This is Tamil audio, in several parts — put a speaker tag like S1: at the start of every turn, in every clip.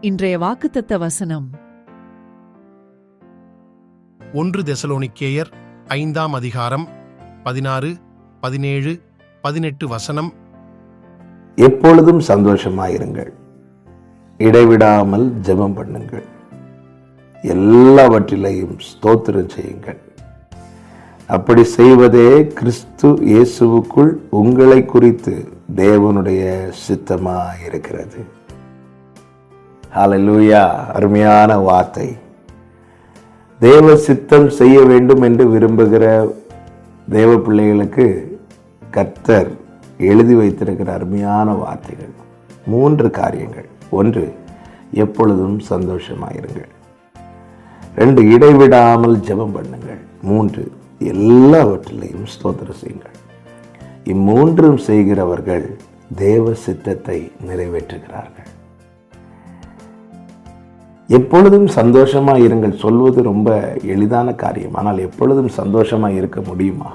S1: இன்றைய வாக்குத்தத்த வசனம்.
S2: ஒன்று தெசலோனிக்கேயர் ஐந்தாம் அதிகாரம் பதினாறு பதினேழு பதினெட்டு வசனம்.
S3: எப்பொழுதும் சந்தோஷமாயிருங்கள். இடைவிடாமல் ஜெபம் பண்ணுங்கள். எல்லாவற்றிலையும் ஸ்தோத்திரம் செய்யுங்கள். அப்படி செய்வதே கிறிஸ்து இயேசுவுக்குள் உங்களை குறித்து தேவனுடைய சித்தமாயிருக்கிறது. ஹலலூயா அருமையான வார்த்தை. தேவ சித்தம் செய்ய வேண்டும் என்று விரும்புகிற தேவ பிள்ளைகளுக்கு கர்த்தர் எழுதி வைத்திருக்கிற அருமையான வார்த்தைகள். மூன்று காரியங்கள். ஒன்று எப்பொழுதும் சந்தோஷமாயிருங்கள். ரெண்டு இடைவிடாமல் ஜெபம் பண்ணுங்கள். மூன்று எல்லாவற்றிலையும் ஸ்தோத்திரம் செய்யுங்கள். இம்மூன்றும் செய்கிறவர்கள் தேவ சித்தத்தை நிறைவேற்றுகிறார்கள். எப்பொழுதும் சந்தோஷமா இருங்கள் சொல்வது ரொம்ப எளிதான காரியம். ஆனால் எப்பொழுதும் சந்தோஷமா இருக்க முடியுமா?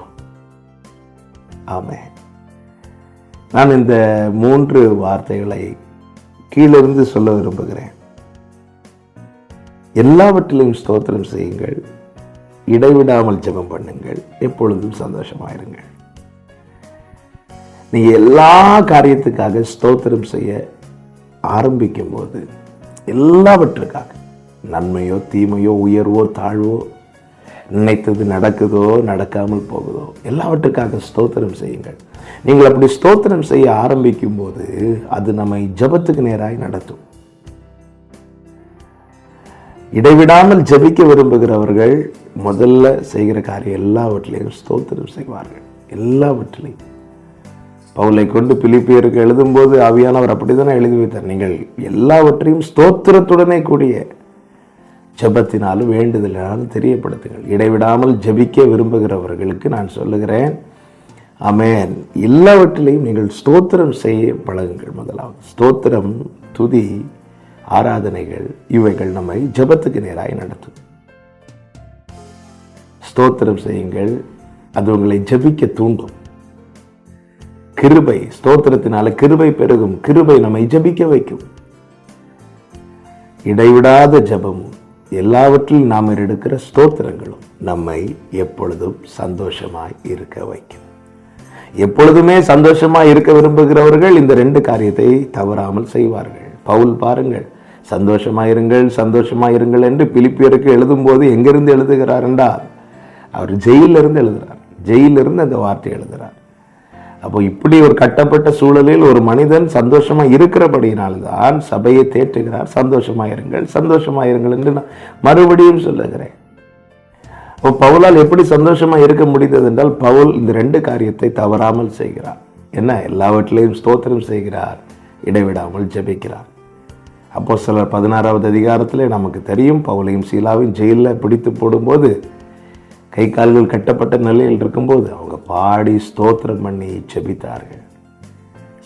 S3: ஆமே நான் இந்த மூன்று வார்த்தைகளை கீழிருந்து சொல்ல விரும்புகிறேன். எல்லாவற்றிலும் ஸ்தோத்திரம் செய்யுங்கள். இடைவிடாமல் ஜெபம் பண்ணுங்கள். எப்பொழுதும் சந்தோஷமாயிருங்கள் நீ எல்லா காரியத்துக்காக ஸ்தோத்திரம் செய்ய ஆரம்பிக்கும் போது எல்லாவற்றுக்காக நன்மையோ தீமையோ உயர்வோ தாழ்வோ நினைத்தது நடக்குதோ நடக்காமல் போகுதோ எல்லாவற்றுக்காக ஸ்தோத்திரம் செய்யுங்கள். நீங்கள் அப்படி ஸ்தோத்திரம் செய்ய ஆரம்பிக்கும் போது அது நம்மை ஜபத்துக்கு நேராய் நடத்தும். இடைவிடாமல் ஜபிக்க விரும்புகிறவர்கள் முதல்ல செய்கிற காரியம் எல்லாவற்றிலையும் ஸ்தோத்திரம் செய்வார்கள். எல்லாவற்றிலையும். பவுலை கொண்டு பிலிப்பியருக்கு எழுதும்போது ஆவியானவர் அப்படித்தானே எழுதி வைத்தார் நீங்கள் எல்லாவற்றையும் ஸ்தோத்திரத்துடனே கூடிய ஜபத்தினாலும் வேண்டுதலாலும் தெரியப்படுத்துங்கள். இடைவிடாமல் ஜபிக்க விரும்புகிறவர்களுக்கு நான் சொல்லுகிறேன் அமேன் எல்லாவற்றிலையும் நீங்கள் ஸ்தோத்திரம் செய்ய பழகுங்கள் முதலாவது. ஸ்தோத்திரம் துதி ஆராதனைகள் இவைகள் நம்மை ஜபத்துக்கு நேராக நடத்தும். ஸ்தோத்திரம் செய்யுங்கள். அது உங்களை ஜபிக்க தூண்டும். கிருபை ஸ்தோத்திரத்தினால கிருபை பெருகும். கிருபை நம்மை ஜபிக்க வைக்கும். இடைவிடாத ஜபமும் எல்லாவற்றிலும் நாம் எடுக்கிற ஸ்தோத்திரங்களும் நம்மை எப்பொழுதும் சந்தோஷமாய் இருக்க வைக்கும். எப்பொழுதுமே சந்தோஷமாக இருக்க விரும்புகிறவர்கள் இந்த ரெண்டு காரியத்தை தவறாமல் செய்வார்கள். பவுல் பாருங்கள் சந்தோஷமாயிருங்கள் சந்தோஷமாயிருங்கள் என்று பிலிப்பியருக்கு எழுதும்போது எங்கிருந்து எழுதுகிறார் என்றால் அவர் ஜெயிலிருந்து எழுதுகிறார். ஜெயிலிருந்து அந்த வார்த்தை எழுதுகிறார். அப்போ இப்படி ஒரு கட்டப்பட்ட சூழலில் ஒரு மனிதன் சந்தோஷமா இருக்கிறபடியினால்தான் சபையை தேற்றுகிறார். சந்தோஷமாயிருங்கள் சந்தோஷமாயிருங்கள் என்று நான் மறுபடியும் சொல்லுகிறேன். அப்போ பவுலால் எப்படி சந்தோஷமா இருக்க முடிந்தது என்றால் பவுல் இந்த ரெண்டு காரியத்தை தவறாமல் செய்கிறார். என்ன? எல்லாவற்றிலையும் ஸ்தோத்திரம் செய்கிறார் இடைவிடாமல் ஜபிக்கிறார். அப்போ சிலர் பதினாறாவது அதிகாரத்திலே நமக்கு தெரியும் பவுலையும் சீலாவையும் ஜெயிலில் பிடித்து போடும்போது கை கால்கள் கட்டப்பட்ட நிலையில் இருக்கும்போது அவங்க பாடி ஸ்தோத்திரம் பண்ணி செபித்தார்கள்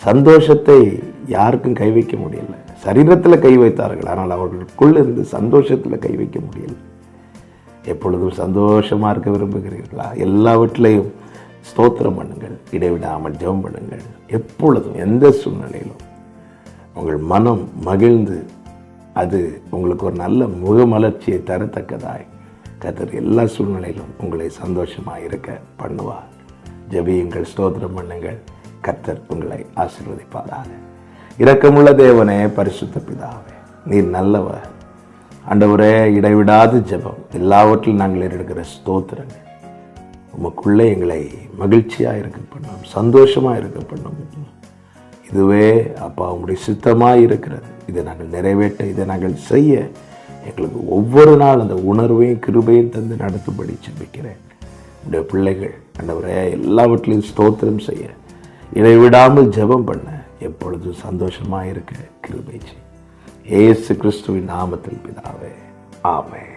S3: சந்தோஷத்தை யாருக்கும் கை வைக்க முடியல. சரீரத்தில் கை வைத்தார்கள். ஆனால் அவர்களுக்குள் இருந்து சந்தோஷத்தில் கை வைக்க முடியல. எப்பொழுதும் சந்தோஷமாக இருக்க விரும்புகிறீர்களா? எல்லாவற்றிலையும் ஸ்தோத்திரம் பண்ணுங்கள். இடைவிடாமல் ஜெபம் பண்ணுங்கள். எப்பொழுதும் எந்த சூழ்நிலையிலும் உங்கள் மனம் மகிழ்ந்து அது உங்களுக்கு ஒரு நல்ல முகமலர்ச்சியை தரத்தக்கதாய் கத்தர் எல்லா சூழ்நிலையிலும் உங்களை சந்தோஷமாக இருக்க பண்ணுவார். ஜபியுங்கள் ஸ்தோத்திரம் பண்ணுங்கள். கத்தர் உங்களை ஆசீர்வதிப்பாராக. இரக்கமுள்ள தேவனே பரிசுத்த பிதாவே நீர் நல்லவர். ஆண்டவரே இடைவிடாத ஜெபம். எல்லாவற்றிலும் நாங்கள் எடுக்கிற ஸ்தோத்திரங்கள். உமக்குள்ளே எங்களை மகிழ்ச்சியாக இருக்க பண்ணும் சந்தோஷமாக இருக்க பண்ணும். இதுவே அப்பா உங்களுடைய சித்தமாக இருக்கிறது. இதை நாங்கள் நிறைவேற்ற இதை நாங்கள் செய்ய எங்களுக்கு ஒவ்வொரு நாள் அந்த உணர்வையும் கிருபையும் தந்து நடத்தும்படி செபிக்கிறேன் உடைய பிள்ளைகள் அண்டவரே எல்லாவற்றிலையும் ஸ்தோத்திரம் செய்ய. இடைவிடாமல் ஜெபம் பண்ண எப்பொழுதும் சந்தோஷமாக இருக்க கிருபை ஏசு கிறிஸ்துவின் நாமத்தில் பிதாவே. ஆமென்.